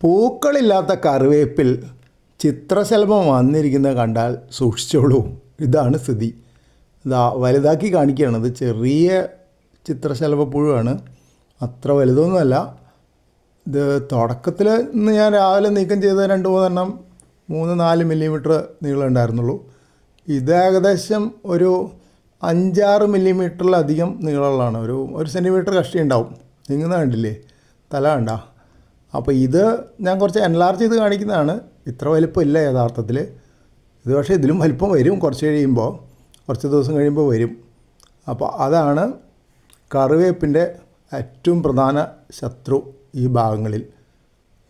പൂക്കളില്ലാത്ത കറിവേപ്പിൽ ചിത്രശലഭം വന്നിരിക്കുന്നത് കണ്ടാൽ സൂക്ഷിച്ചോളൂ. ഇതാണ് സ്ഥിതി. ഇതാ വലുതാക്കി കാണിക്കുകയാണ്. ഇത് ചെറിയ ചിത്രശലഭപ്പുഴുവാണ് അത്ര വലുതൊന്നുമല്ല. ഇത് തുടക്കത്തിൽ ഇന്ന് ഞാൻ രാവിലെ നീക്കം ചെയ്ത രണ്ട് മൂന്നെണ്ണം മൂന്ന് നാല് മില്ലിമീറ്റർ നീളം ഉണ്ടായിരുന്നുള്ളൂ. ഇത് ഏകദേശം ഒരു അഞ്ചാറ് മില്ലിമീറ്ററിലധികം നീളമുള്ളതാണ്. ഒരു ഒരു സെന്റിമീറ്റർ കഷ്ടി ഉണ്ടാവും. നീങ്ങുന്ന കണ്ടില്ലേ? തല കണ്ട? അപ്പോൾ ഇത് ഞാൻ കുറച്ച് എൻലാർജ് ചെയ്ത് കാണിക്കുന്നതാണ്. ഇത്ര വലിപ്പമില്ല യഥാർത്ഥത്തിൽ. ഇത് പക്ഷേ ഇതിലും വലിപ്പം വരും. കുറച്ച് കഴിയുമ്പോൾ കുറച്ച് ദിവസം കഴിയുമ്പോൾ വരും. അപ്പോൾ അതാണ് കറിവേപ്പിന്റെ ഏറ്റവും പ്രധാന ശത്രു ഈ ഭാഗങ്ങളിൽ.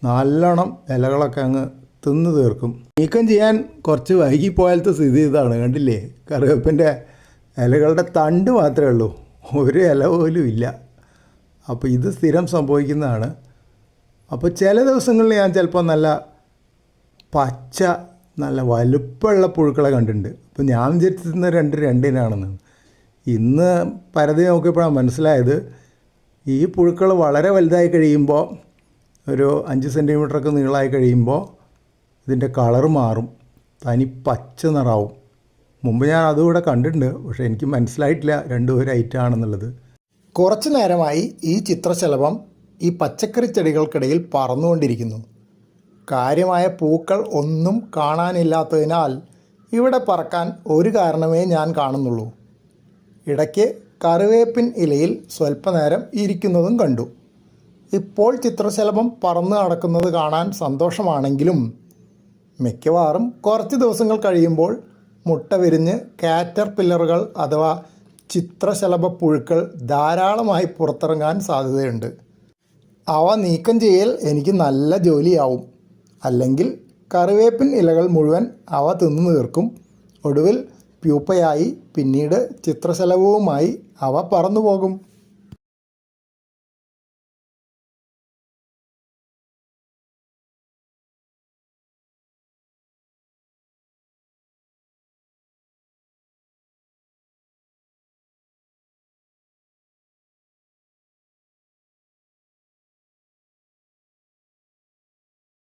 നല്ലോണം ഇലകളൊക്കെ അങ്ങ് തിന്ന് തീർക്കും. നീക്കം ചെയ്യാൻ കുറച്ച് വൈകിപ്പോയാലത്തെ സ്ഥിതി ഇതാണ് കണ്ടില്ലേ? കറിവേപ്പിന്റെ ഇലകളുടെ തണ്ട് മാത്രമേ ഉള്ളൂ. ഒരു ഇല പോലും ഇല്ല. അപ്പോൾ ഇത് സ്ഥിരം സംഭവിക്കുന്നതാണ്. അപ്പോൾ ചില ദിവസങ്ങളിൽ ഞാൻ ചിലപ്പോൾ നല്ല പച്ച നല്ല വലുപ്പമുള്ള പുഴുക്കളെ കണ്ടിട്ടുണ്ട്. അപ്പോൾ ഞാൻ വിചാരിച്ചിരുന്ന രണ്ട് രണ്ടിനാണെന്ന്. ഇന്ന് പരതി നോക്കിയപ്പോഴാണ് മനസ്സിലായത് ഈ പുഴുക്കൾ വളരെ വലുതായി കഴിയുമ്പോൾ ഒരു അഞ്ച് സെന്റിമീറ്ററൊക്കെ നീളമായി കഴിയുമ്പോൾ ഇതിന്റെ കളർ മാറും തനി പച്ച നിറാവും. മുമ്പ് ഞാൻ അതുകൂടെ കണ്ടിട്ടുണ്ട് പക്ഷേ എനിക്ക് മനസ്സിലായിട്ടില്ല രണ്ടും ഒരു ഐറ്റം ആണെന്നുള്ളത് കുറച്ച് നേരമായി ഈ ചിത്രശലഭം ഈ പച്ചക്കറി ചെടികൾക്കിടയിൽ പറന്നുകൊണ്ടിരിക്കുന്നു. കാര്യമായ പൂക്കൾ ഒന്നും കാണാനില്ലാത്തതിനാൽ ഇവിടെ പറക്കാൻ ഒരു കാരണമേ ഞാൻ കാണുന്നുള്ളൂ. ഇടയ്ക്ക് കറിവേപ്പിൻ ഇലയിൽ സ്വല്പനേരം ഇരിക്കുന്നതും കണ്ടു. ഇപ്പോൾ ചിത്രശലഭം പറന്ന് നടക്കുന്നത് കാണാൻ സന്തോഷമാണെങ്കിലും മിക്കവാറും കുറച്ച് ദിവസങ്ങൾ കഴിയുമ്പോൾ മുട്ട വിരിഞ്ഞ് കാറ്റർ പില്ലറുകൾ അഥവാ ചിത്രശലഭ പുഴുക്കൾ ധാരാളമായി പുറത്തിറങ്ങാൻ സാധ്യതയുണ്ട്. അവ നീക്കം ചെയ്യൽ എനിക്ക് നല്ല ജോലിയാവും. അല്ലെങ്കിൽ കറിവേപ്പിൻ ഇലകൾ മുഴുവൻ അവ തിന്നു തീർക്കും. ഒടുവിൽ പ്യൂപ്പയായി പിന്നീട് ചിത്രശലഭവുമായി അവ പറന്നു പോകും